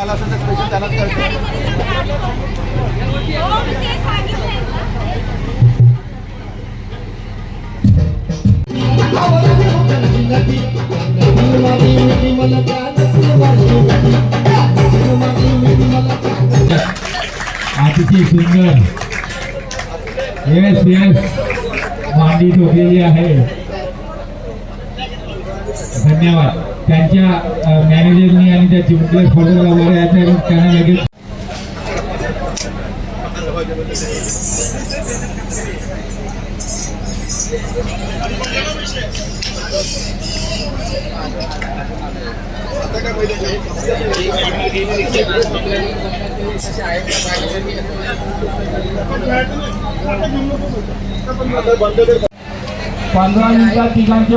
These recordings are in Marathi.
आला असेल तर स्पेशल अतिशय सुंदर. येस येस मांडी ठोकलेली आहे. धन्यवाद. त्यांच्या मॅनेजरनी आणि त्या चिमुकल्या स्पर्धक वगैरे आहेत त्यांना लगेच पंधरा मिनिटात तिघांचे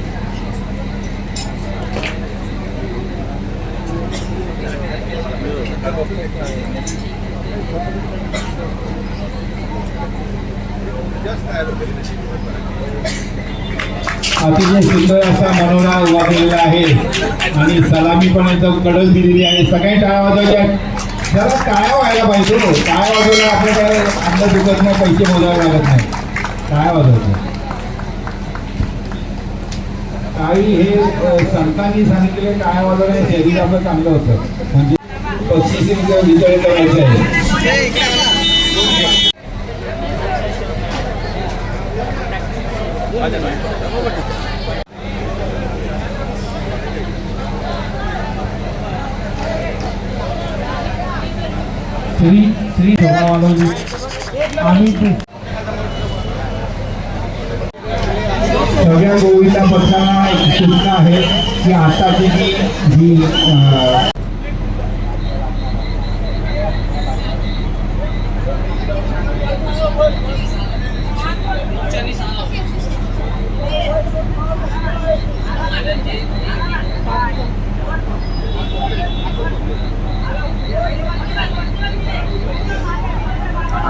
अतिशय सुंदर असा मनोरा उभा केलेला आहे. आणि सलामी पण एकदम कडक दिलेली आहे. सगळ्या टाळ्या वाजवल्या जरा टाळ्या व्हायला पाहिजे हो. टाळ्या वाजवल्या आपल्या काय दुखत नाही पैसे मोजावे लागत नाही. टाळ्या वाजवतो टाळी हे संतांनी सांगितलेले टाळ्या वाजवणे शरीर आपलं चांगलं होतं. म्हणजे पक्षी विचार करायचं आहे. श्री श्री आम्ही सगळ्या गोविंदा पक्षांना सूचना आहे की जी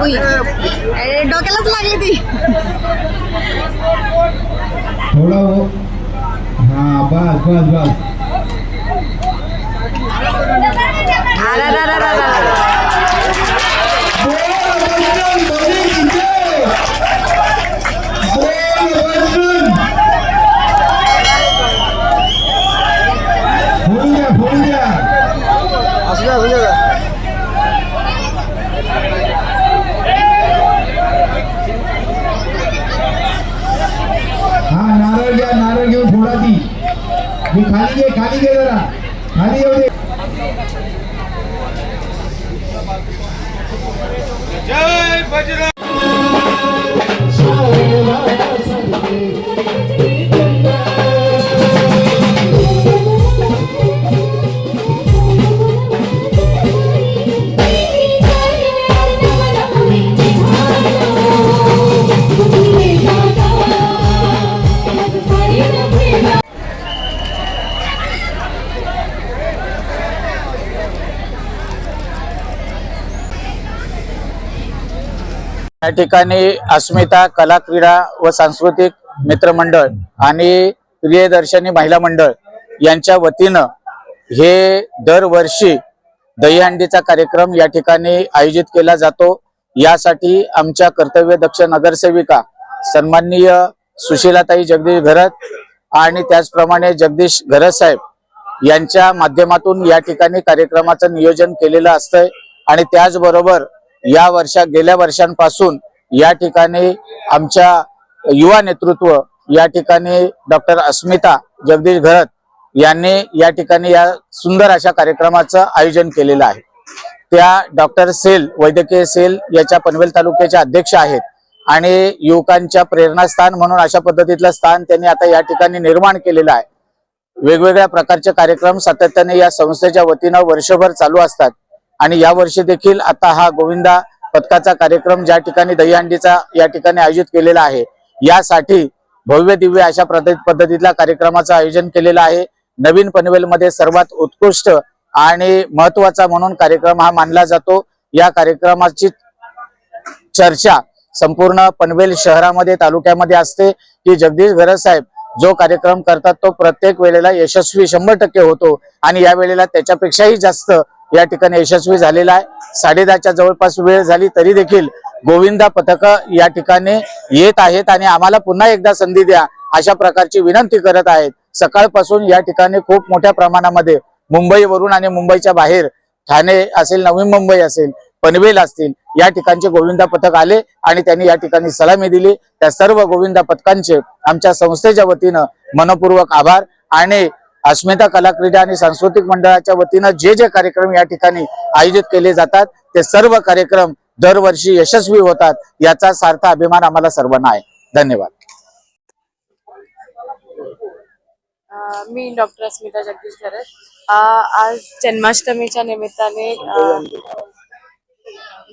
उई. डोक्यालाच लागली ती. थोडा हो. हा बस बस बस. నువ్వు ఖాళీ చేయి ఖాళీ చేయరా ఖాళీ ठिकाणी अस्मिता कला क्रीडा व सांस्कृतिक मित्रमंडळ आणि प्रियदर्शनी महिला मंडळ यांच्या वतीनं हे दरवर्षी दहीहंडीचा कार्यक्रम या ठिकाणी आयोजित केला जातो. यासाठी आमच्या कर्तव्यदक्ष नगरसेविका सन्माननीय सुशीलाताई जगदीश घरत आणि त्याचप्रमाणे जगदीश घरत साहेब यांच्या माध्यमातून या ठिकाणी कार्यक्रमाचं नियोजन केलेलं असतंय. आणि त्याचबरोबर या वर्षा गेल्या वर्षांपासून या ठिकाणी आमच्या युवा नेतृत्व या ठिकाणी डॉक्टर अस्मिता जगदीश घरत यांनी या ठिकाणी या सुंदर अशा कार्यक्रमाचं आयोजन केलेलं आहे. त्या डॉक्टर सेल वैद्यकीय सेल याच्या पनवेल तालुक्याच्या अध्यक्ष आहेत आणि युवकांच्या प्रेरणास्थान म्हणून अशा पद्धतीतलं स्थान त्यांनी आता या ठिकाणी निर्माण केलेलं आहे. वेगवेगळ्या प्रकारचे कार्यक्रम सातत्याने या संस्थेच्या वतीनं वर्षभर चालू असतात. आणि या वर्षी देखील आता हा गोविंदा पथकाचा कार्यक्रम ज्या ठिकाणी दहीहंडीचा या ठिकाणी आयोजित केलेला आहे यासाठी भव्य दिव्य अशा पद्धतीतल्या कार्यक्रमाचं आयोजन केलेलं आहे. नवीन पनवेलमध्ये सर्वात उत्कृष्ट आणि महत्त्वाचा म्हणून कार्यक्रम हा मानला जातो. या कार्यक्रमाची चर्चा संपूर्ण पनवेल शहरामध्ये तालुक्यामध्ये असते की जगदीश घरत साहेब जो कार्यक्रम करतात तो प्रत्येक वेळेला यशस्वी शंभर टक्के होतो आणि या वेळेला त्याच्यापेक्षाही जास्त या ठिकाणी यशस्वी झालेला आहे. साडेदहाच्या जवळपास वेळ झाली तरी देखील गोविंदा पथक या ठिकाणी येत आहेत आणि आम्हाला पुन्हा एकदा संधी द्या अशा प्रकारची विनंती करत आहेत. सकाळपासून या ठिकाणी खूप मोठ्या प्रमाणामध्ये मुंबईवरून आणि मुंबईच्या बाहेर ठाणे असेल नवी मुंबई असेल पनवेल असतील या ठिकाणचे गोविंदा पथक आले आणि त्यांनी या ठिकाणी सलामी दिली. त्या सर्व गोविंदा पथकांचे आमच्या संस्थेच्या वतीनं मनपूर्वक आभार आणि अस्मिता कलाक्रीडा आणि सांस्कृतिक मंडळाच्या वतीनं जे जे कार्यक्रम या ठिकाणी आयोजित केले जातात ते सर्व कार्यक्रम दरवर्षी यशस्वी होतात याचा सार्थ अभिमान आम्हाला सर्वांना आहे. धन्यवाद. मी डॉक्टर अस्मिता जगदीश घरत. आज जन्माष्टमीच्या निमित्ताने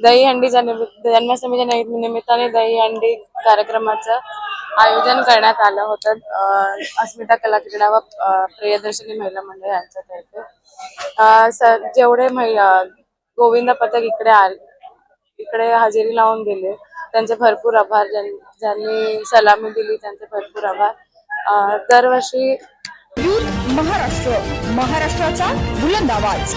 दहीहंडीच्या निमित्त जन्माष्टमीच्या निमित्ताने दहीहंडी कार्यक्रमाचं आयोजन करण्यात आलं होतं. अस्मिता कला क्रीडा व प्रियदर्शनी महिला मंडळ यांच्यातर्फे. सर जेवढे महिला गोविंद पथक इकडे आले इकडे हजेरी लावून गेले त्यांचे भरपूर आभार. ज्यांनी सलामी दिली त्यांचे भरपूर आभार. दरवर्षी महाराष्ट्र महाराष्ट्राचा बुलंद आवाज.